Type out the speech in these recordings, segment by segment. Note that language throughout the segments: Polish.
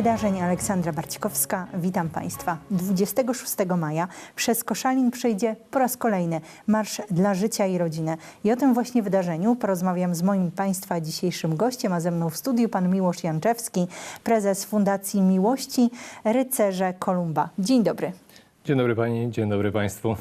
Wydarzeń Aleksandra Barcikowska. Witam Państwa. 26 maja przez Koszalin przejdzie po raz kolejny Marsz dla Życia i Rodziny. I o tym właśnie wydarzeniu porozmawiam z moim Państwa dzisiejszym gościem, a ze mną w studiu pan Miłosz Janczewski, prezes Fundacji Miłości Rycerze Kolumba. Dzień dobry. Dzień dobry Pani, dzień dobry Państwu.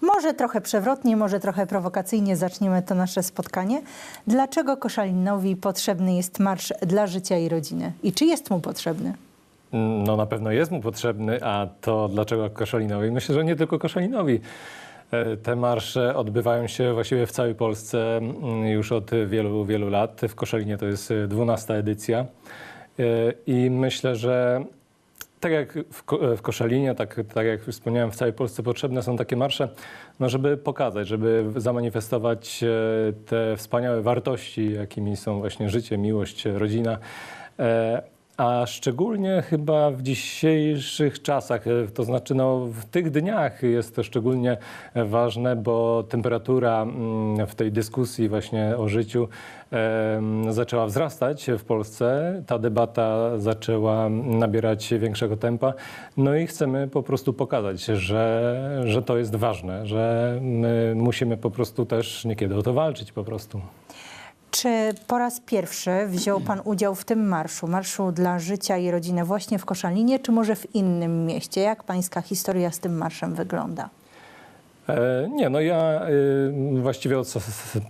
Może trochę przewrotnie, może trochę prowokacyjnie zaczniemy to nasze spotkanie. Dlaczego Koszalinowi potrzebny jest Marsz dla Życia i Rodziny? I czy jest mu potrzebny? No na pewno jest mu potrzebny, a to dlaczego Koszalinowi? Myślę, że nie tylko Koszalinowi. E, Te marsze odbywają się właściwie w całej Polsce mm, już od wielu, wielu lat. W Koszalinie to jest 12 edycja. E, I myślę, że tak jak w, Ko- w Koszalinie, tak, tak jak wspomniałem, w całej Polsce potrzebne są takie marsze, no żeby pokazać, żeby zamanifestować e, te wspaniałe wartości, jakimi są właśnie życie, miłość, rodzina. A szczególnie chyba w dzisiejszych czasach, e, to znaczy no, w tych dniach jest to szczególnie ważne, bo temperatura mm, w tej dyskusji właśnie o życiu zaczęła wzrastać w Polsce. Ta debata zaczęła nabierać większego tempa. No i chcemy po prostu pokazać, że, że to jest ważne, że my musimy po prostu też niekiedy o to walczyć po prostu. Czy po raz pierwszy wziął Pan udział w tym marszu, Marszu dla Życia i Rodziny właśnie w Koszalinie, czy może w innym mieście? Jak Pańska historia z tym marszem wygląda? E, Nie, no ja y, właściwie od,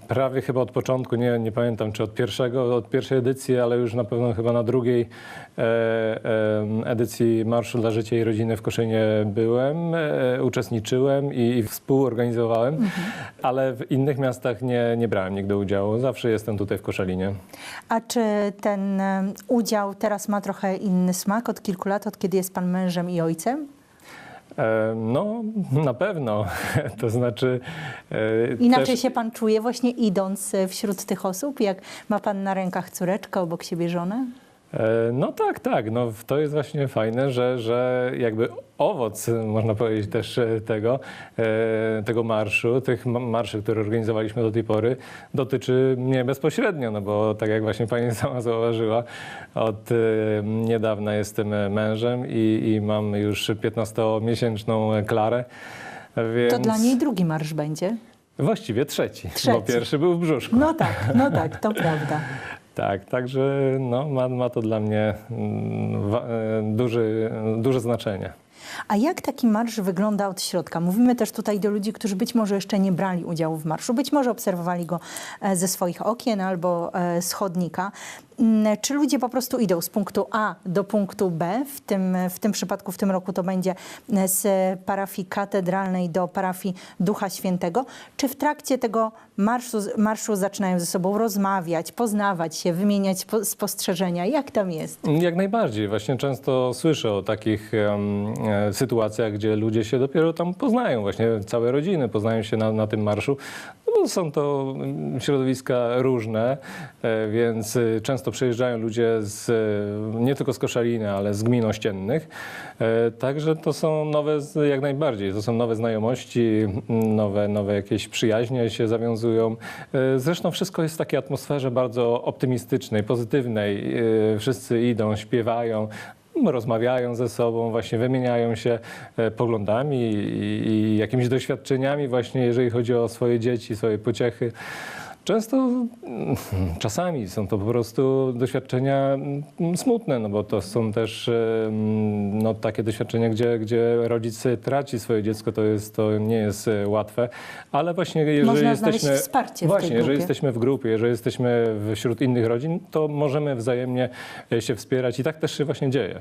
prawie chyba od początku, nie, nie pamiętam czy od pierwszego, od pierwszej edycji, ale już na pewno chyba na drugiej e, e, edycji Marszu dla Życia i Rodziny w Koszynie byłem, uczestniczyłem i, i współorganizowałem, ale w innych miastach nie, nie brałem nigdy udziału. Zawsze jestem tutaj w Koszalinie. A czy ten udział teraz ma trochę inny smak od kilku lat, od kiedy jest Pan mężem i ojcem? E, No, na pewno. To znaczy. e, Inaczej też- się Pan czuje właśnie idąc e, wśród tych osób, jak ma Pan na rękach córeczkę, obok siebie żonę? E, No tak, tak. No, to jest właśnie fajne, że, że jakby owoc, można powiedzieć też e, tego, e, tego marszu, tych ma- marszy, które organizowaliśmy do tej pory, dotyczy mnie bezpośrednio, no bo tak jak właśnie pani sama zauważyła, od niedawna jestem mężem i, i mam już 15-miesięczną Klarę. Więc To dla niej drugi marsz będzie. Właściwie trzeci, bo Trzeci. pierwszy był w brzuszku. No tak, no tak, to prawda. Tak, także no, ma, ma to dla mnie mm, e, duży, duże znaczenie. A jak taki marsz wygląda od środka? Mówimy też tutaj do ludzi, którzy być może jeszcze nie brali udziału w marszu, być może obserwowali go e, ze swoich okien albo e, z chodnika. Mm, Czy ludzie po prostu idą z punktu A do punktu B? W tym, w tym przypadku, w tym roku to będzie e, z parafii katedralnej do parafii Ducha Świętego. Czy w trakcie tego marszu, marszu zaczynają ze sobą rozmawiać, poznawać się, wymieniać po- spostrzeżenia? Jak tam jest? Jak najbardziej. Właśnie często słyszę o takich e, sytuacjach, gdzie ludzie się dopiero tam poznają, właśnie całe rodziny poznają się na, na tym marszu. No bo są to mm, środowiska różne, e, więc e, często przyjeżdżają ludzie z, e, nie tylko z Koszaliny, ale z gmin ościennych. E, Także to są nowe, jak najbardziej, to są nowe znajomości, m, nowe, nowe jakieś przyjaźnie się zawiązują. E, Zresztą wszystko jest w takiej atmosferze bardzo optymistycznej, pozytywnej. Wszyscy idą, śpiewają, rozmawiają ze sobą, właśnie wymieniają się e, poglądami i, i jakimiś doświadczeniami właśnie, jeżeli chodzi o swoje dzieci, swoje pociechy. Często, mm, czasami są to po prostu doświadczenia mm, smutne, no bo to są też no, takie doświadczenia, gdzie, gdzie rodzic traci swoje dziecko, to, jest, to nie jest e, łatwe, ale właśnie jeżeli Można jesteśmy... wsparcie Właśnie, jeżeli grupie. jesteśmy w grupie, jeżeli jesteśmy wśród innych rodzin, to możemy wzajemnie e, się wspierać i tak też się właśnie dzieje.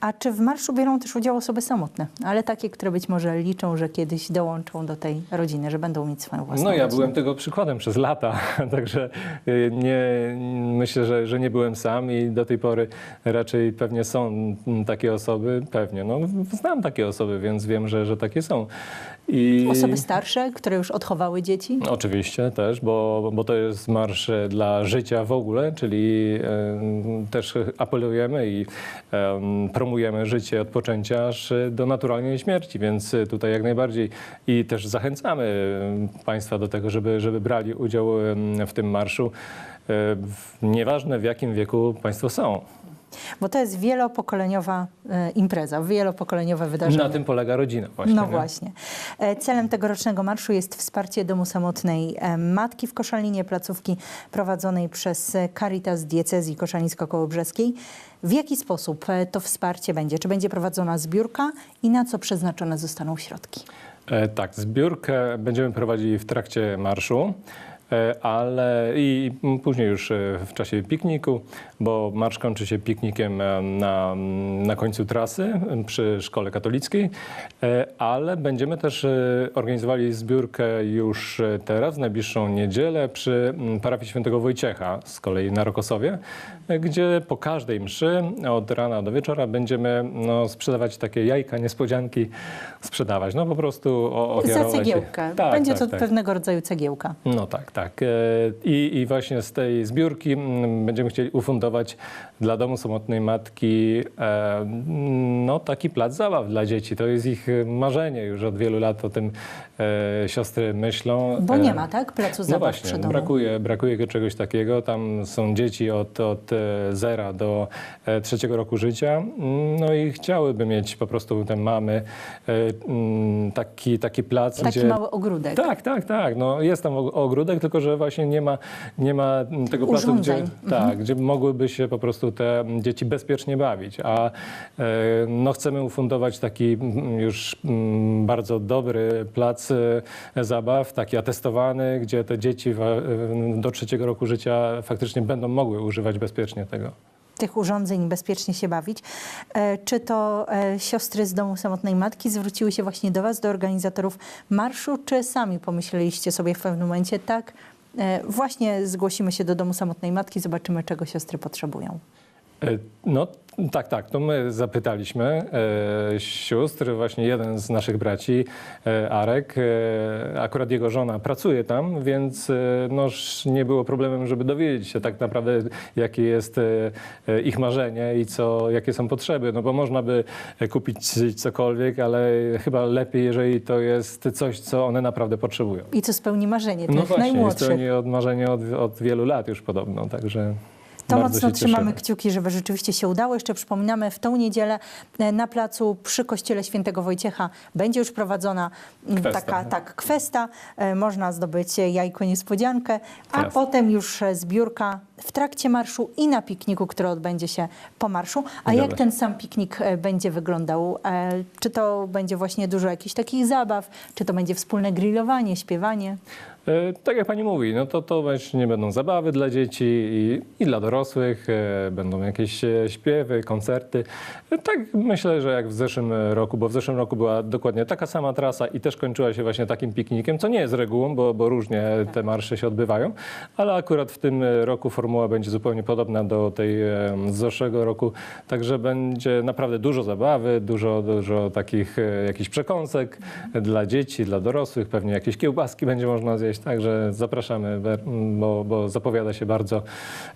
A czy w marszu biorą też udział osoby samotne, ale takie, które być może liczą, że kiedyś dołączą do tej rodziny, że będą mieć swoją własną No ja rodzinę? byłem tego przykładem przez lata, także y, nie, myślę, że, że nie byłem sam i do tej pory raczej pewnie są mm, takie osoby, pewnie, no znam takie osoby, więc wiem, że, że takie są. I... Osoby starsze, które już odchowały dzieci? Oczywiście też, bo, bo to jest marsz e, dla życia w ogóle, czyli em, też apelujemy i em, promujemy życie od poczęcia aż do naturalnej śmierci, więc tutaj jak najbardziej i też zachęcamy Państwa do tego, żeby, żeby brali udział w tym marszu, w- nieważne w jakim wieku Państwo są. Bo to jest wielopokoleniowa e, impreza, wielopokoleniowe wydarzenie. Na tym polega rodzina właśnie. No nie? właśnie. E, Celem tegorocznego marszu jest wsparcie Domu Samotnej e, Matki w Koszalinie, placówki prowadzonej przez Caritas Diecezji Koszalińsko-Kołobrzeskiej. W jaki sposób to wsparcie będzie? Czy będzie prowadzona zbiórka i na co przeznaczone zostaną środki? Tak, zbiórkę będziemy prowadzili w trakcie marszu. E, Ale i później już e, w czasie pikniku, bo marsz kończy się piknikiem e, na, na końcu trasy przy szkole katolickiej, ale będziemy też organizowali zbiórkę już teraz, w najbliższą niedzielę przy parafii świętego Wojciecha, z kolei na Rokosowie, gdzie po każdej mszy od rana do wieczora będziemy no, sprzedawać takie jajka, niespodzianki, sprzedawać, no po prostu Za ofiarować je. cegiełkę. Tak, będzie tak, to tak. pewnego rodzaju cegiełka. No tak, tak. E, I, I właśnie z tej zbiórki mm, będziemy chcieli ufundować dla Domu Samotnej Matki e, no, taki plac zabaw dla dzieci. To jest ich marzenie. Już od wielu lat o tym e, siostry myślą. Bo nie ma, tak? Placu no zabaw właśnie, przy domu. brakuje, brakuje czegoś takiego. Tam są dzieci od, od zera do e, trzeciego roku życia. Mm, No i chciałyby mieć po prostu te mamy e, mm, taki, taki plac, Taki gdzie... mały ogródek. Tak, tak, tak. No, jest tam og- ogródek, tylko że właśnie nie ma, nie ma tego placu, gdzie, Urządzeń. tak, gdzie mogłyby się po prostu te dzieci bezpiecznie bawić. A e, no, chcemy ufundować taki mm, już mm, bardzo dobry plac zabaw, taki atestowany, gdzie te dzieci do trzeciego roku życia faktycznie będą mogły używać bezpiecznie tego. tych urządzeń bezpiecznie się bawić. E, Czy to e, siostry z Domu Samotnej Matki zwróciły się właśnie do Was, do organizatorów marszu, czy sami pomyśleliście sobie w pewnym momencie, tak, e, właśnie zgłosimy się do Domu Samotnej Matki, zobaczymy, czego siostry potrzebują. No tak, tak. To my zapytaliśmy e, sióstr, właśnie jeden z naszych braci, e, Arek, e, akurat jego żona pracuje tam, więc e, noż nie było problemem, żeby dowiedzieć się tak naprawdę, jakie jest e, e, ich marzenie i co, jakie są potrzeby. No bo można by kupić cokolwiek, ale chyba lepiej, jeżeli to jest coś, co one naprawdę potrzebują. I co spełni marzenie tych No właśnie, jest najmłodszych. nie od marzenia od, od wielu lat już podobno, także To bardzo mocno trzymamy cieszymy. kciuki, żeby rzeczywiście się udało. Jeszcze przypominamy, w tą niedzielę e, na placu przy kościele świętego Wojciecha będzie już prowadzona m, Kwesta. taka tak, kwesta. E, Można zdobyć jajko niespodziankę, a Jasne. potem już e, zbiórka w trakcie marszu i na pikniku, który odbędzie się po marszu. A Zgadza jak ten sam piknik e, będzie wyglądał? E, Czy to będzie właśnie dużo jakichś takich zabaw? Czy to będzie wspólne grillowanie, śpiewanie? E, Tak jak pani mówi, no to, to właśnie będą zabawy dla dzieci i, i dla dorosłych, będą jakieś śpiewy, koncerty. Tak myślę, że jak w zeszłym roku, bo w zeszłym roku była dokładnie taka sama trasa i też kończyła się właśnie takim piknikiem, co nie jest regułą, bo, bo różnie te marsze się odbywają, ale akurat w tym roku formuła będzie zupełnie podobna do tej z zeszłego roku, także będzie naprawdę dużo zabawy, dużo, dużo takich e, jakichś przekąsek dla dzieci, dla dorosłych, pewnie jakieś kiełbaski będzie można zjeść, także zapraszamy, bo, bo zapowiada się bardzo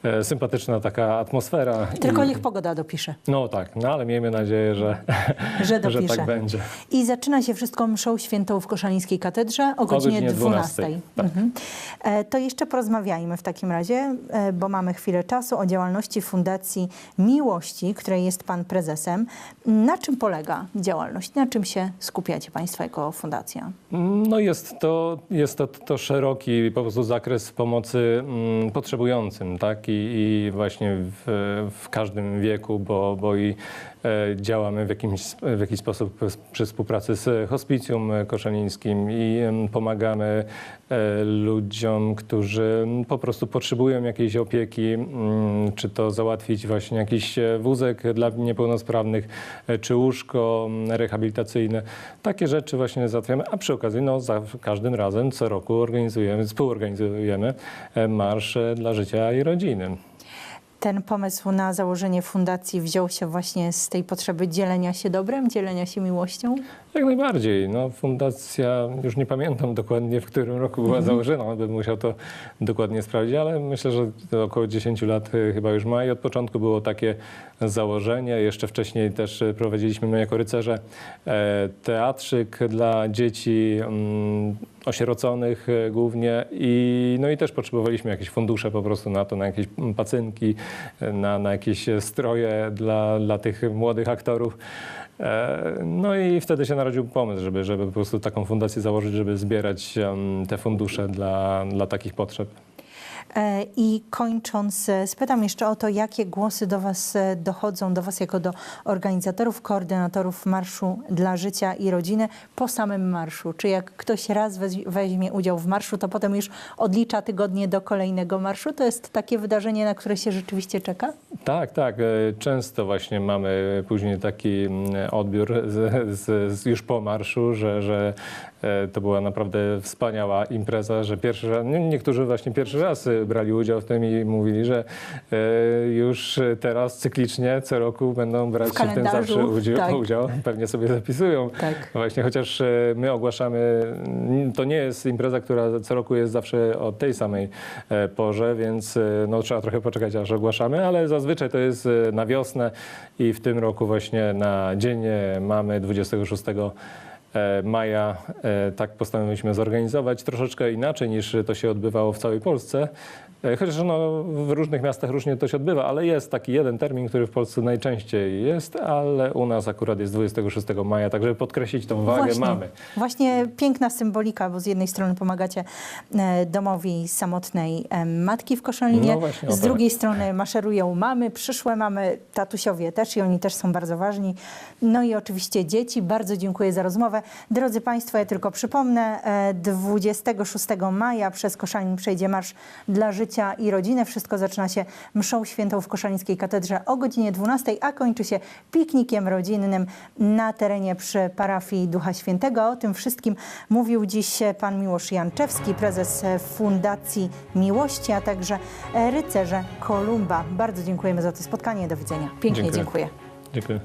e, sympatyczna taka atmosfera. Tylko I- niech pogoda dopisze, No tak, no ale miejmy nadzieję, że, że że dopisze. tak będzie. I zaczyna się wszystko mszą świętą w Koszalińskiej Katedrze o godzinie, godzinie 12. 12, tak. Mhm. E, To jeszcze porozmawiajmy w takim razie, bo mamy chwilę czasu o działalności Fundacji Miłości, której jest Pan prezesem. Na czym polega działalność? Na czym się skupiacie Państwo jako fundacja? No jest to, jest to, to szeroki po prostu zakres pomocy mm, potrzebującym, tak? I, i właśnie w, w każdym wieku, bo, bo i działamy w jakimś, w jakiś sposób przy- współpracy z Hospicjum Koszalińskim i pomagamy e, ludziom, którzy po prostu potrzebują jakiejś opieki, czy to załatwić właśnie jakiś e, wózek dla niepełnosprawnych, e, czy łóżko rehabilitacyjne. Takie rzeczy właśnie załatwiamy, a przy okazji no, za każdym razem co roku organizujemy, współorganizujemy e, Marsz e, dla Życia i Rodziny. Ten pomysł na założenie fundacji wziął się właśnie z tej potrzeby dzielenia się dobrem, dzielenia się miłością? Jak najbardziej. No, fundacja, już nie pamiętam dokładnie, w którym roku była założona, bym musiał to dokładnie sprawdzić, ale myślę, że około 10 lat e, chyba już ma i od początku było takie założenie. Jeszcze wcześniej też e, prowadziliśmy my jako rycerze e, teatrzyk dla dzieci. Osieroconych e, głównie i, no i też potrzebowaliśmy jakieś fundusze po prostu na to, na jakieś pacynki, e, na, na jakieś e, stroje dla, dla tych młodych aktorów. No i wtedy się narodził pomysł, żeby, żeby po prostu taką fundację założyć, żeby zbierać te fundusze dla, dla takich potrzeb. E, I kończąc, e, spytam jeszcze o to, jakie głosy do Was e, dochodzą, do Was jako do organizatorów, koordynatorów Marszu dla Życia i Rodziny po samym marszu. Czy jak ktoś raz weź- weźmie udział w marszu, to potem już odlicza tygodnie do kolejnego marszu? To jest takie wydarzenie, na które się rzeczywiście czeka? Tak, tak. Często właśnie mamy później taki mm, odbiór z, z, z już po marszu, że, że to była naprawdę wspaniała impreza, że pierwszy raz, nie- niektórzy właśnie pierwszy raz e, brali udział w tym i mówili, że e, już teraz cyklicznie co roku będą brać W w, tym zawsze udział, tak. udział. Pewnie sobie zapisują. Tak. Właśnie, chociaż e, my ogłaszamy, to nie jest impreza, która co roku jest zawsze o tej samej e, porze, więc e, no, trzeba trochę poczekać, aż ogłaszamy, ale zazwyczaj to jest e, na wiosnę i w tym roku właśnie na dzień e, mamy 26 e, maja e, tak postanowiliśmy zorganizować troszeczkę inaczej niż to się odbywało w całej Polsce. E, Chociaż no, w różnych miastach różnie to się odbywa, ale jest taki jeden termin, który w Polsce najczęściej jest, ale u nas akurat jest 26 maja, tak żeby podkreślić tą wagę Właśnie, mamy. Właśnie piękna symbolika, bo z jednej strony pomagacie e, domowi samotnej e, matki w Koszalinie, No właśnie, z to drugiej strony maszerują mamy, przyszłe mamy, tatusiowie też i oni też są bardzo ważni. No i oczywiście dzieci. Bardzo dziękuję za rozmowę. Drodzy Państwo, ja tylko przypomnę, e, 26 maja przez Koszalin przejdzie Marsz dla Życia i Rodziny. Wszystko zaczyna się mszą świętą w Koszalińskiej Katedrze o godzinie 12, a kończy się piknikiem rodzinnym na terenie przy parafii Ducha Świętego. O tym wszystkim mówił dziś pan Miłosz Janczewski, prezes Fundacji Miłości, a także rycerze Kolumba. Bardzo dziękujemy za to spotkanie. Do widzenia. Pięknie Dziękuję. dziękuję. Dziękuję.